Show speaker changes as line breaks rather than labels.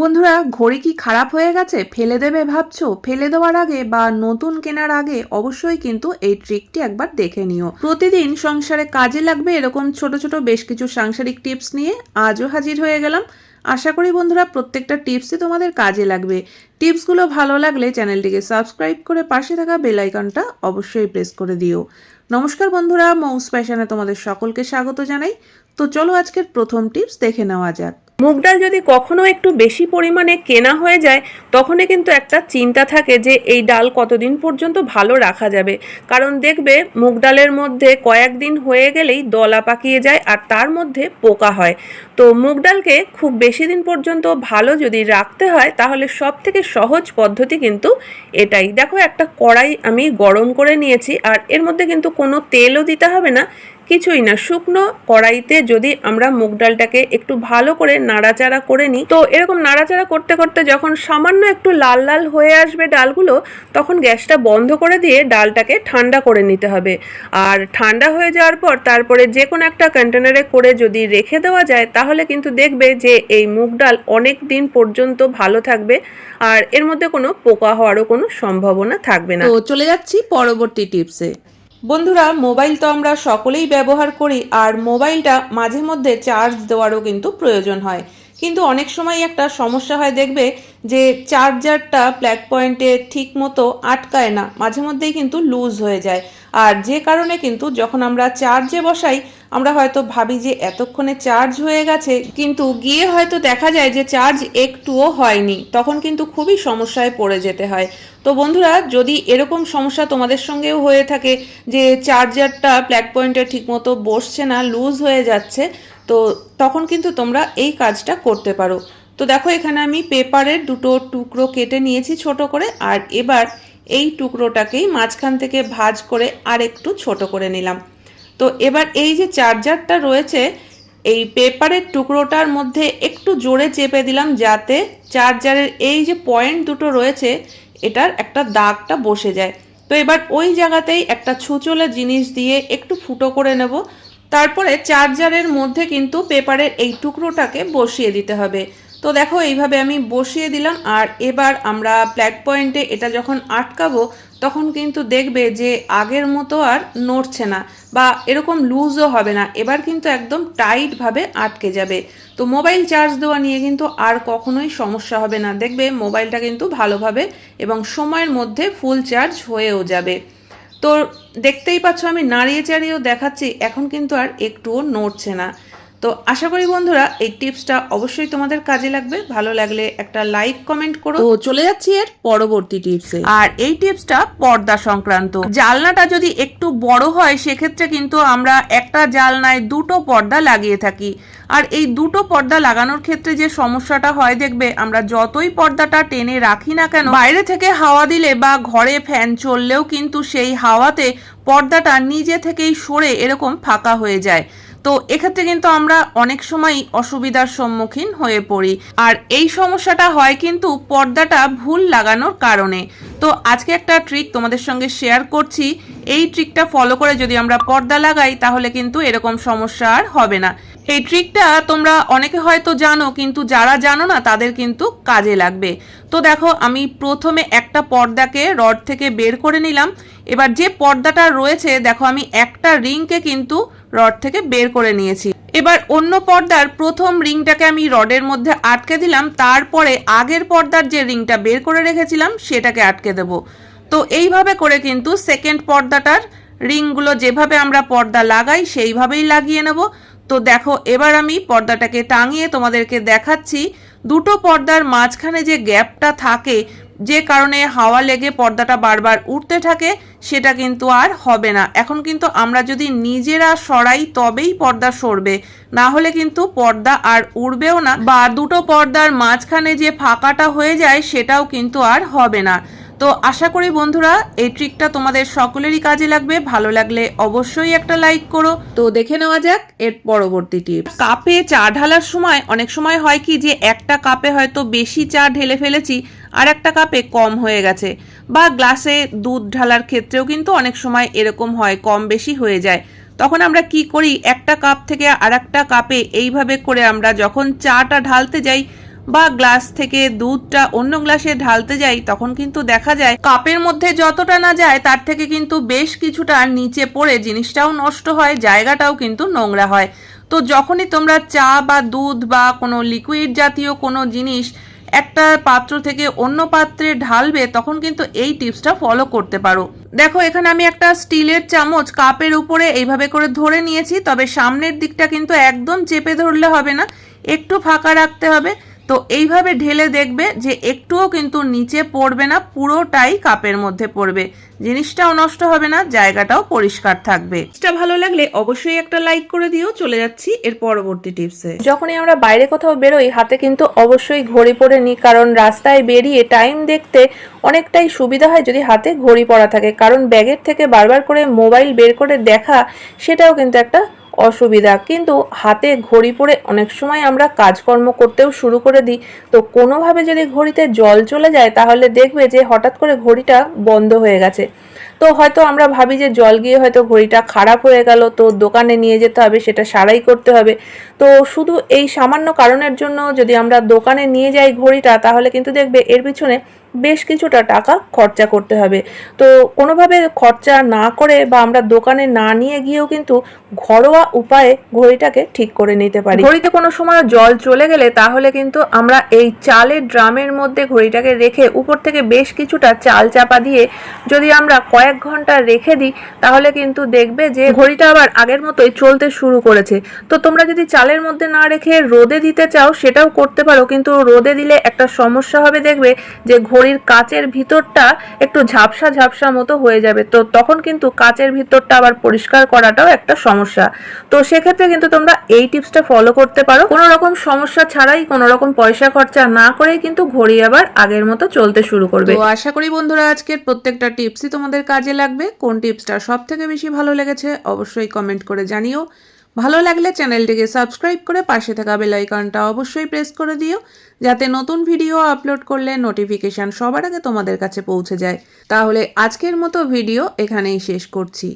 বন্ধুরা, ঘড়ি কি খারাপ হয়ে গেছে? ফেলে দেবে ভাবছ? ফেলে দেওয়ার আগে বা নতুন কেনার আগে অবশ্যই কিন্তু এই ট্রিকটি একবার দেখে নিও। প্রতিদিন সংসারে কাজে লাগবে এরকম ছোট ছোট বেশ কিছু সাংসারিক টিপস নিয়ে আজও হাজির হয়ে গেলাম। আশা করি বন্ধুরা, প্রত্যেকটা টিপসই তোমাদের কাজে লাগবে। টিপসগুলো ভালো লাগলে চ্যানেলটিকে সাবস্ক্রাইব করে পাশে থাকা বেল আইকনটা অবশ্যই প্রেস করে দিও। নমস্কার বন্ধুরা, মৌস প্যাশনে তোমাদের সকলকে স্বাগত জানাই। তো চলো আজকের প্রথম টিপস দেখে নেওয়া যাক।
মুগ ডাল যদি কখনো একটু বেশি পরিমাণে কেনা হয়ে যায়, তখনই কিন্তু একটা চিন্তা থাকে যে এই ডাল কতদিন পর্যন্ত ভালো রাখা যাবে। কারণ দেখবে মুগ ডালের মধ্যে কয়েকদিন হয়ে গেলেই দলা পাকিয়ে যায় আর তার মধ্যে পোকা হয়। তো মুগ ডালকে খুব বেশি দিন পর্যন্ত ভালো যদি রাখতে হয়, তাহলে সব থেকে সহজ পদ্ধতি কিন্তু এটাই। দেখো একটা কড়াই আমি গরম করে নিয়েছি আর এর মধ্যে কিন্তু কোনো তেলও দিতে হবে না। কিছুই না। শুকনো কড়াইতে যদি আমরা মুগ ডালটাকে একটু ভালো করে নাড়াচাড়া করে নিই, তো এরকম নাড়াচাড়া করতে করতে যখন সামান্য একটু লাল লাল হয়ে আসবে ডালগুলো, তখন গ্যাসটা বন্ধ করে দিয়ে ডালটাকে ঠান্ডা করে নিতে হবে। আর ঠান্ডা হয়ে যাওয়ার পর তারপরে যে কোনো একটা কন্টেনারে করে যদি রেখে দেওয়া যায়, তাহলে কিন্তু দেখবে যে এই মুগ ডাল অনেক দিন পর্যন্ত ভালো থাকবে আর এর মধ্যে কোনো পোকা হওয়ারও কোনো সম্ভাবনা থাকবে না।
তো চলে যাচ্ছি পরবর্তী টিপসে। বন্ধুরা, মোবাইল তো আমরা সকলেই ব্যবহার করি, আর মোবাইলটা মাঝে মধ্যে চার্জ দেওয়ারও কিন্তু প্রয়োজন হয়। কিন্তু অনেক সময় একটা সমস্যা হয়, দেখবে যে চার্জারটা প্ল্যাগ পয়েন্টে ঠিক মতো আটকায় না, মাঝে মধ্যেই কিন্তু লুজ হয়ে যায়। আর যে কারণে কিন্তু যখন আমরা চার্জে বসাই, আমরা হয়তো ভাবি যে এতক্ষণে চার্জ হয়ে গেছে, কিন্তু গিয়ে হয়তো দেখা যায় যে চার্জ একটুও হয়নি, তখন কিন্তু খুবই সমস্যায় পড়ে যেতে হয়। তো বন্ধুরা, যদি এরকম সমস্যা তোমাদের সঙ্গেও হয়ে থাকে যে চার্জারটা প্ল্যাগ পয়েন্টে ঠিকমতো বসছে না, লুজ হয়ে যাচ্ছে তো তখন কিন্তু তোমরা এই কাজটা করতে পারো। তো দেখো এখানে আমি পেপারের দুটো টুকরো কেটে নিয়েছি ছোট করে, আর এবার এই টুকরোটাকেই মাঝখান থেকে ভাজ করে আর একটু ছোট করে নিলাম। তো এবার এই যে চার্জারটা রয়েছে, এই পেপারের টুকরোটার মধ্যে একটু জোরে চেপে দিলাম যাতে চার্জারের এই যে পয়েন্ট দুটো রয়েছে, এটার একটা দাগটা বসে যায়। তো এবার ওই জায়গাতেই একটা ছুচলে জিনিস দিয়ে একটু ফুটো করে নেব। তারপরে চার্জারের মধ্যে কিন্তু পেপারের এই টুকরোটাকে বসিয়ে দিতে হবে। তো দেখো, এইভাবে আমি বসিয়ে দিলাম আর এবার আমরা প্ল্যাগ পয়েন্টে এটা যখন আটকাবো, তখন কিন্তু দেখবে যে আগের মতো আর নড়ছে না বা এরকম লুজও হবে না। এবার কিন্তু একদম টাইটভাবে আটকে যাবে। তো মোবাইল চার্জ দেওয়া নিয়ে কিন্তু আর কখনোই সমস্যা হবে না। দেখবে মোবাইলটা কিন্তু ভালোভাবে এবং সময়ের মধ্যে ফুল চার্জ হয়েও যাবে। তো দেখতেই পাচ্ছ আমি নাড়িয়ে চাড়িয়েও দেখাচ্ছি এখন কিন্তু আর একটুও নড়ছে না। তো আশা করি বন্ধুরা এই টিপসটা অবশ্যই তোমাদের কাজে লাগবে। ভালো লাগলে একটা লাইক কমেন্ট করো। তো চলে যাচ্ছি এর পরবর্তী টিপসে। আর এই টিপসটা পর্দা সংক্রান্ত। জালনাটা যদি একটু বড় হয় সেক্ষেত্রে কিন্তু আমরা একটা জালনায় দুটো পর্দা লাগিয়ে থাকি। আর এই দুটো পর্দা লাগানোর ক্ষেত্রে যে সমস্যাটা হয় দেখবে আমরা যতই পর্দাটা টেনে রাখি না কেন বাইরে থেকে হাওয়া দিলে বা ঘরে ফ্যান চললেও কিন্তু সেই হাওয়াতে পর্দাটা নিজে থেকেই সরে এরকম ফাঁকা হয়ে যায়। তো এক্ষেত্রে কিন্তু আমরা অনেক সময় অসুবিধার সম্মুখীন হয়ে পড়ি। আর এই সমস্যাটা হয় কিন্তু পর্দাটা ভুল লাগানোর কারণে। তো আজকে একটা ট্রিক তোমাদের সঙ্গে শেয়ার করছি। এই ট্রিকটা ফলো করে যদি আমরা পর্দা লাগাই, তাহলে কিন্তু এরকম সমস্যা আর হবে না। এই ট্রিকটা তোমরা অনেকে হয়তো জানো, কিন্তু যারা জানো না, তাদের কিন্তু কাজে লাগবে। তো দেখো, আমি প্রথমে একটা পর্দাকে রড থেকে বের করে নিলাম। এবার যে পর্দাটা রয়েছে, দেখো, আমি একটা রিংকে কিন্তু রড থেকে বের করে নিয়েছি। এবার অন্য পর্দার প্রথম রিংটাকে আমি রডের মধ্যে আটকে দিলাম, তারপরে আগের পর্দার যে রিংটা বের করে রেখেছিলাম, সেটাকে আটকে দেব। তো এইভাবে করে কিন্তু সেকেন্ড পর্দাটার রিংগুলো যেভাবে আমরা পর্দা লাগাই, সেইভাবেই লাগিয়ে নেব। তো দেখো, এবার আমি পর্দাটাকে টাঙিয়ে তোমাদেরকে দেখাচ্ছি। দুটো পর্দার মাঝখানে যে গ্যাপটা থাকে যে কারণে হাওয়া লেগে পর্দাটা বারবার উঠতে থাকে, সেটা কিন্তু আর হবে না। এখন কিন্তু আমরা যদি নিজেরা সরাই, তবেই পর্দা সরবে। না হলে কিন্তু পর্দা আর উড়বেও না। বা দুটো পর্দার মাঝখানে যে ফাঁকাটা হয়ে যায়, সেটাও কিন্তু আর হবে না। তো আশা করি বন্ধুরা, এই ট্রিকটা তোমাদের সকলেরই কাজে লাগবে। ভালো লাগলে অবশ্যই একটা লাইক করো। তো দেখে নেওয়া যাক এর পরবর্তী টিপ কাপে চা ঢালার সময় অনেক সময় হয় কি যে একটা কাপে হয়তো বেশি চা ঢেলে ফেলেছি, আর একটা কাপে কম হয়ে গেছে। বা গ্লাসে দুধ ঢালার ক্ষেত্রেও কিন্তু অনেক সময় এরকম হয়, কম বেশি হয়ে যায়। তখন আমরা কি করি? একটা কাপ থেকে আর একটা কাপে এইভাবে করে আমরা যখন চাটা ঢালতে যাই বা গ্লাস থেকে দুধটা অন্য গ্লাসে ঢালতে যাই, তখন কিন্তু দেখা যায় কাপের মধ্যে যতটা না যায়, তার থেকে কিন্তু বেশ কিছুটা নিচে পড়ে জিনিসটাও নষ্ট হয়, জায়গাটাও কিন্তু নোংরা হয়। তো যখনই তোমরা চা বা দুধ বা কোনো লিকুইড জাতীয় কোনো জিনিস একটা পাত্র থেকে অন্য পাত্রে ঢালবে, তখন কিন্তু এই টিপসটা ফলো করতে পারো। দেখো, এখানে আমি একটা স্টিলের চামচ কাপের উপরে এইভাবে করে ধরে নিয়েছি, তবে সামনের দিকটা কিন্তু একদম চেপে ধরলে হবে না, একটু ফাঁকা রাখতে হবে। তো এইভাবে ঢেলে দেখবে যে একটুও কিন্তু নিচে পড়বে না পুরোটাই কাপের মধ্যে পড়বে। জিনিসটাও নষ্ট হবে না জায়গাটাও পরিষ্কার থাকবে। টিপসটা ভালো লাগলে অবশ্যই একটা লাইক করে দিও। চলে যাচ্ছি এর পরবর্তী টিপসে
যখনই আমরা বাইরে কোথাও বেরোই হাতে কিন্তু অবশ্যই ঘড়ি পরে নিই কারণ রাস্তায় বেরিয়ে টাইম দেখতে অনেকটাই সুবিধা হয় যদি হাতে ঘড়ি পরা থাকে। কারণ ব্যাগের থেকে বারবার করে মোবাইল বের করে দেখা সেটাও কিন্তু একটা অসুবিধা। কিন্তু হাতে ঘড়ি পরে অনেক সময় আমরা কাজকর্ম করতেও শুরু করে দিই। তো কোনোভাবে যদি ঘড়িতে জল চলে যায়, তাহলে দেখবে যে হঠাৎ করে ঘড়িটা বন্ধ হয়ে গেছে। তো হয়তো আমরা ভাবি যে জল গিয়ে হয়তো ঘড়িটা খারাপ হয়ে গেল, তো দোকানে নিয়ে যেতে হবে, সেটা সারাই করতে হবে। তো শুধু এই সামান্য কারণের জন্য যদি আমরা দোকানে নিয়ে যাই ঘড়িটা, তাহলে কিন্তু দেখবে এর পিছনে বেশ কিছুটা টাকা খরচা করতে হবে। তো কোনোভাবে খরচা না করে বা আমরা দোকানে না নিয়ে গিয়েও কিন্তু ঘরোয়া উপায়ে ঘড়িটাকে ঠিক করে নিতে পারি। ঘড়িতে কোনো সময় জল চলে গেলে তাহলে কিন্তু আমরা এই চালের ড্রামের মধ্যে ঘড়িটাকে রেখে উপর থেকে বেশ কিছুটা চাল চাপা দিয়ে যদি আমরা কয়েক ঘণ্টা রেখে দিই, তাহলে কিন্তু দেখবে যে ঘড়িটা আবার আগের মতোই চলতে শুরু করেছে। তো তোমরা যদি চালের মধ্যে না রেখে রোদে দিতে চাও, সেটাও করতে পারো। কিন্তু রোদে দিলে একটা সমস্যা হবে দেখবে যে ঘড়ির কাচের ভিতরটা একটু ঝাপসা ঝাপসা মতো হয়ে যাবে। তো তখন কিন্তু কাচের ভিতরটা আবার পরিষ্কার করাটাও একটা সমস্যা। তো সেক্ষেত্রে কিন্তু তোমরা এই টিপসটা ফলো করতে পারো। কোনো রকম সমস্যা ছাড়াই, কোনো রকম পয়সা খরচা না করেই কিন্তু ঘড়ি আবার আগের মতো চলতে শুরু করবে।
তো আশা করি বন্ধুরা, আজকের প্রত্যেকটা টিপসই তোমাদের কাজে লাগবে? কোন টিপসটা সব থেকে বেশি ভালো লেগেছে? অবশ্যই কমেন্ট করে জানিও। ভালো লাগলে চ্যানেলটিকে সাবস্ক্রাইব করে পাশে থাকা বেলাইকনটা অবশ্যই প্রেস করে দিও, যাতে নতুন ভিডিও আপলোড করলে নোটিফিকেশান সবার আগে তোমাদের কাছে পৌঁছে যায়। তাহলে আজকের মতো ভিডিও এখানেই শেষ করছি।